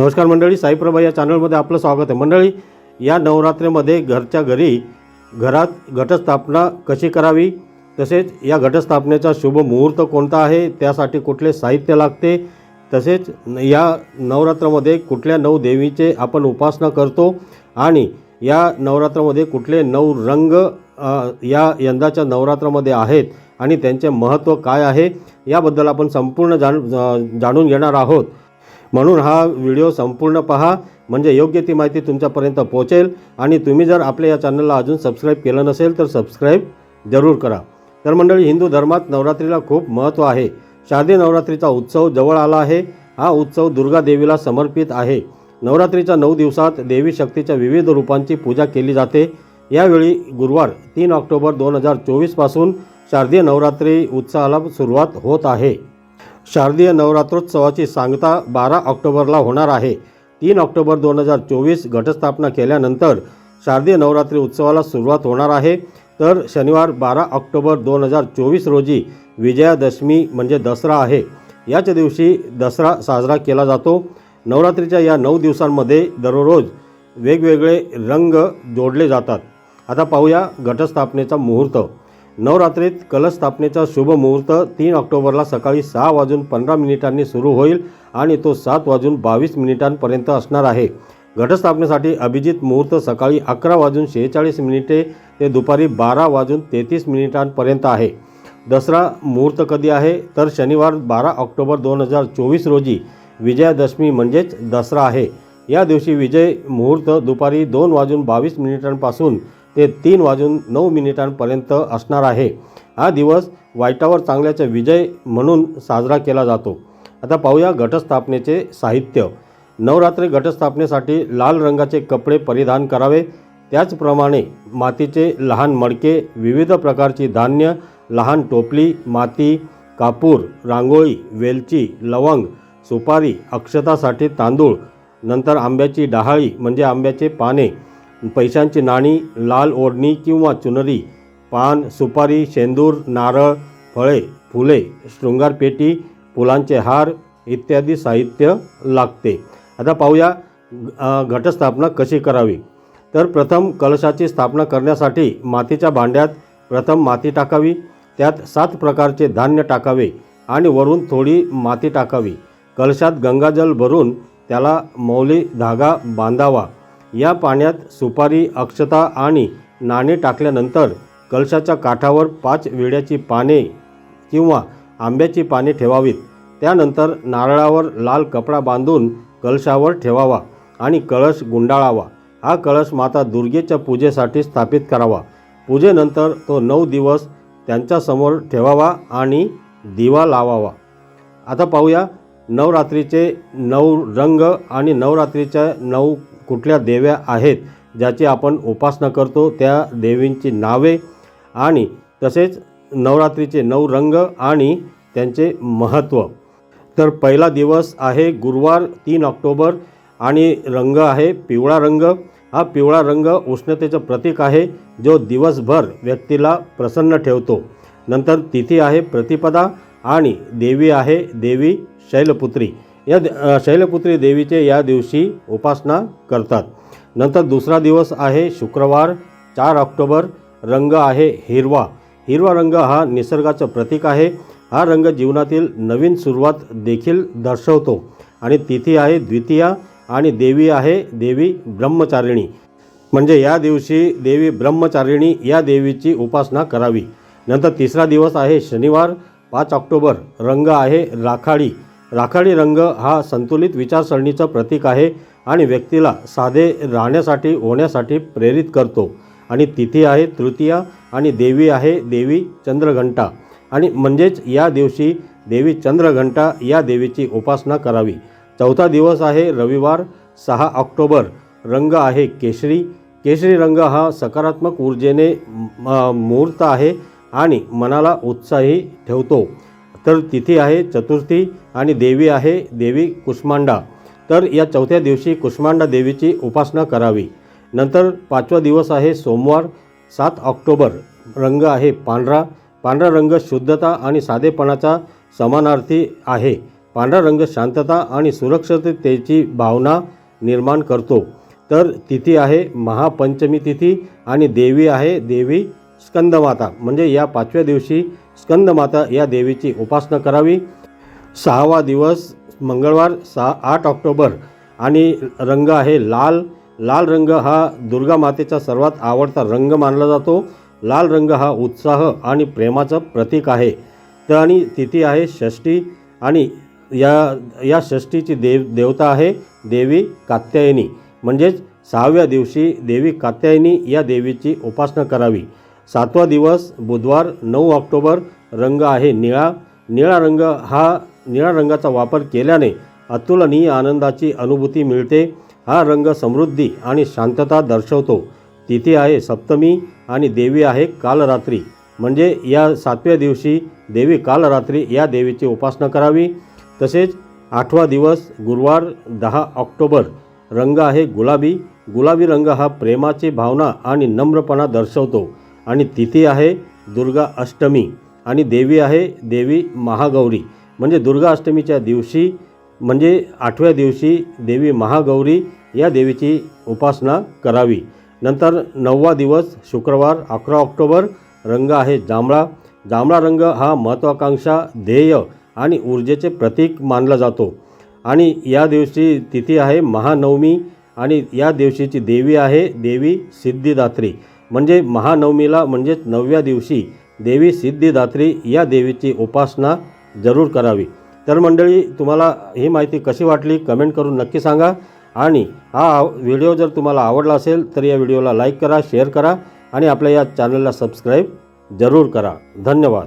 नमस्कार मंडळी साईप्रभा या चॅनलमध्ये आपलं स्वागत आहे. मंडळी या नवरात्रीमध्ये घरच्या घरी घरात घटस्थापना कशी करावी? तसेच या घटस्थापनेचा शुभ मुहूर्त कोणता आहे? त्यासाठी कुठले साहित्य लागते? तसेच या नवरात्रामध्ये कुठल्या नऊ देवीचे आपण उपासना करतो? आणि या नवरात्रामध्ये कुठले नऊ रंग या यंदाच्या नवरात्रामध्ये आहेत? आणि त्यांचे महत्त्व काय आहे? याबद्दल आपण संपूर्ण जाण जाणून घेणार आहोत. म्हणून हा व्हिडिओ संपूर्ण पहा. म्हणजे योग्य ती माहिती तुमच्यापर्यंत पोहोचेल. आणि तुम्ही जर आपल्या या चॅनलला अजून सबस्क्राईब केलं नसेल तर सबस्क्राईब जरूर करा. तर मंडळी हिंदू धर्मात नवरात्रीला खूप महत्त्व आहे. शारदीय नवरात्रीचा उत्सव जवळ आला आहे. हा उत्सव दुर्गा देवीला समर्पित आहे. नवरात्रीच्या नऊ दिवसात देवी शक्तीच्या विविध रूपांची पूजा केली जाते. यावेळी गुरुवार तीन ऑक्टोबर दोन हजार चोवीसपासून शारदीय नवरात्री उत्सवाला सुरुवात होत आहे. शारदीय नवरात्रोत्सवाची सांगता बारा ऑक्टोबरला होणार आहे. तीन ऑक्टोबर दोन हजार चोवीस घटस्थापना केल्यानंतर शारदीय नवरात्री उत्सवाला सुरुवात होणार आहे. तर शनिवार बारा ऑक्टोबर दोन हजार चोवीस रोजी विजयादशमी म्हणजे दसरा आहे. याच दिवशी दसरा साजरा केला जातो. नवरात्रीच्या या नऊ दिवसांमध्ये दररोज वेगवेगळे रंग जोडले जातात. आता पाहूया घटस्थापनेचा मुहूर्त. नवरात्रीत कलश स्थापनेचा शुभ मुहूर्त तीन ऑक्टोबरला सकाळी सहा वाजून पंधरा मिनिटांनी सुरू होईल आणि तो सात वाजून बावीस मिनिटांपर्यंत असणार आहे. घटस्थापनेसाठी अभिजित मुहूर्त सकाळी अकरा वाजून शेहेचाळीस मिनिटे ते दुपारी बारा वाजून तेहतीस मिनिटांपर्यंत आहे. दसरा मुहूर्त कधी आहे? तर शनिवार बारा ऑक्टोबर दोन हजार चोवीस रोजी विजयादशमी म्हणजेच दसरा आहे. या दिवशी विजय मुहूर्त दुपारी दोन वाजून बावीस मिनिटांपासून ते तीन वाजून नऊ मिनिटांपर्यंत असणार आहे. हा दिवस वाईटावर चांगल्याचा विजय म्हणून साजरा केला जातो. आता पाहूया घटस्थापनेचे साहित्य. नवरात्री घटस्थापनेसाठी लाल रंगाचे कपडे परिधान करावे. त्याचप्रमाणे मातीचे लहान मडके विविध प्रकारची धान्य लहान टोपली माती कापूर रांगोळी वेलची लवंग सुपारी अक्षतासाठी तांदूळ नंतर आंब्याची डहाळी म्हणजे आंब्याचे पाने पैशांची नाणी लाल ओढणी किंवा चुनरी पान सुपारी शेंदूर नारळ फळे फुले शृंगारपेटी फुलांचे हार इत्यादी साहित्य लागते. आता पाहूया घटस्थापना कशी करावी? तर प्रथम कलशाची स्थापना करण्यासाठी मातीच्या भांड्यात प्रथम माती टाकावी त्यात सात प्रकारचे धान्य टाकावे आणि वरून थोडी माती टाकावी. कलशात गंगाजल भरून त्याला मौली धागा बांधावा. या पाण्यात सुपारी अक्षता आणि नाणे टाकल्यानंतर कलशाच्या काठावर पाच विड्याची पाने किंवा आंब्याची पाने ठेवावीत. त्यानंतर नारळावर लाल कपडा बांधून कलशावर ठेवावा आणि कळश गुंडाळावा. हा कळश माता दुर्गेच्या पूजेसाठी स्थापित करावा. पूजेनंतर तो नऊ दिवस त्यांच्यासमोर ठेवावा आणि दिवा लावावा. आता पाहूया नवरात्रीचे नऊ रंग आणि नवरात्रीच्या नऊ कुठल्या देव्या आहेत ज्याची आपण उपासना करतो त्या देवींची नावे आणि तसेच नवरात्रीचे नऊ रंग आणि त्यांचे महत्त्व. तर पहिला दिवस आहे गुरुवार तीन ऑक्टोबर आणि रंग आहे पिवळा रंग. हा पिवळा रंग उष्णतेचं प्रतीक आहे जो दिवसभर व्यक्तीला प्रसन्न ठेवतो. नंतर तिथी आहे प्रतिपदा आणि देवी आहे देवी शैलपुत्री. या दे- शैलपुत्री देवीचे या दिवशी उपासना करतात. नंतर दुसरा दिवस आहे शुक्रवार चार ऑक्टोबर रंग आहे हिरवा. हिरवा रंग हा निसर्गाचं प्रतीक आहे. हा रंग जीवनातील नवीन सुरुवात देखील दर्शवतो. आणि तिथी आहे द्वितीया आणि देवी आहे देवी ब्रह्मचारिणी. म्हणजे या दिवशी देवी ब्रह्मचारिणी या देवीची उपासना करावी. नंतर तिसरा दिवस आहे शनिवार पाच ऑक्टोबर रंग आहे राखाडी. राखाडी रंग हा संतुलित विचारसरणीचं प्रतीक आहे आणि व्यक्तीला साधे राहण्यासाठी होण्यासाठी प्रेरित करतो. आणि तिथी आहे तृतीया आणि देवी आहे देवी चंद्रघंटा. आणि म्हणजेच या दिवशी देवी चंद्रघंटा या देवीची उपासना करावी. चौथा दिवस आहे रविवार सहा ऑक्टोबर. रंग आहे केशरी. केशरी रंग हा सकारात्मक ऊर्जेने मूर्त मुहूर्त आहे आणि मनाला उत्साही ठेवतो. तर तिथी आहे चतुर्थी आणि देवी आहे देवी कुष्मांडा. तर या चौथ्या दिवशी कुष्मांडा देवीची उपासना करावी. नंतर पाचवा दिवस आहे सोमवार सात ऑक्टोबर. रंग आहे पांढरा. पांढरा रंग शुद्धता आणि साधेपणाचा समानार्थी आहे. पांढरा रंग शांतता आणि सुरक्षिततेची भावना निर्माण करतो. तर तिथी आहे महापंचमी तिथी आणि देवी आहे देवी स्कंदमाता. म्हणजे या पाचव्या दिवशी स्कंदमाता या देवीची उपासना करावी. सहावा दिवस मंगळवार सहा आठ ऑक्टोबर. आणि रंग आहे लाल. लाल रंग हा दुर्गा मातेचा सर्वात आवडता रंग मानला जातो. लाल रंग हा उत्साह आणि प्रेमाचं प्रतीक आहे. तर आणि तिथी आहे षष्ठी आणि या या षष्ठीची देव देवता आहे देवी कात्यायनी. म्हणजेच सहाव्या दिवशी देवी कात्यायनी या देवीची उपासना करावी. सातवा दिवस बुधवार नऊ ऑक्टोबर रंग आहे निळा. निळा रंग हा निळा रंगाचा वापर केल्याने अतुलनीय आनंदाची अनुभूती मिळते. हा रंग समृद्धी आणि शांतता दर्शवतो. तिथी आहे सप्तमी आणि देवी आहे कालरात्री. म्हणजे या सातव्या दिवशी देवी कालरात्री या देवीची उपासना करावी. तसेच आठवा दिवस गुरुवार दहा ऑक्टोबर रंग आहे गुलाबी. गुलाबी रंग हा प्रेमाची भावना आणि नम्रपणा दर्शवतो. आणि तिथी आहे दुर्गा अष्टमी आणि देवी आहे देवी महागौरी. म्हणजे दुर्गा अष्टमीच्या दिवशी म्हणजे आठव्या दिवशी देवी महागौरी या देवीची उपासना करावी. नंतर नववा दिवस शुक्रवार अकरा ऑक्टोबर रंग आहे जांभळा. जांभळा रंग हा महत्त्वाकांक्षा ध्येय आणि ऊर्जेचे प्रतीक मानला जातो. आणि या दिवशी तिथी आहे महानवमी आणि या दिवशीची देवी आहे देवी सिद्धिदात्री. म्हणजे महानवमीला म्हणजेच नवव्या दिवशी देवी सिद्धिदात्री या देवीची उपासना जरूर करावी. तर मंडळी तुम्हाला ही माहिती कशी वाटली कमेंट करून नक्की सांगा आणि हा व्हिडिओ जर तुम्हाला आवडला असेल तर या व्हिडिओला लाईक करा शेअर करा आणि आपल्या या चॅनलला सबस्क्राईब जरूर करा. धन्यवाद.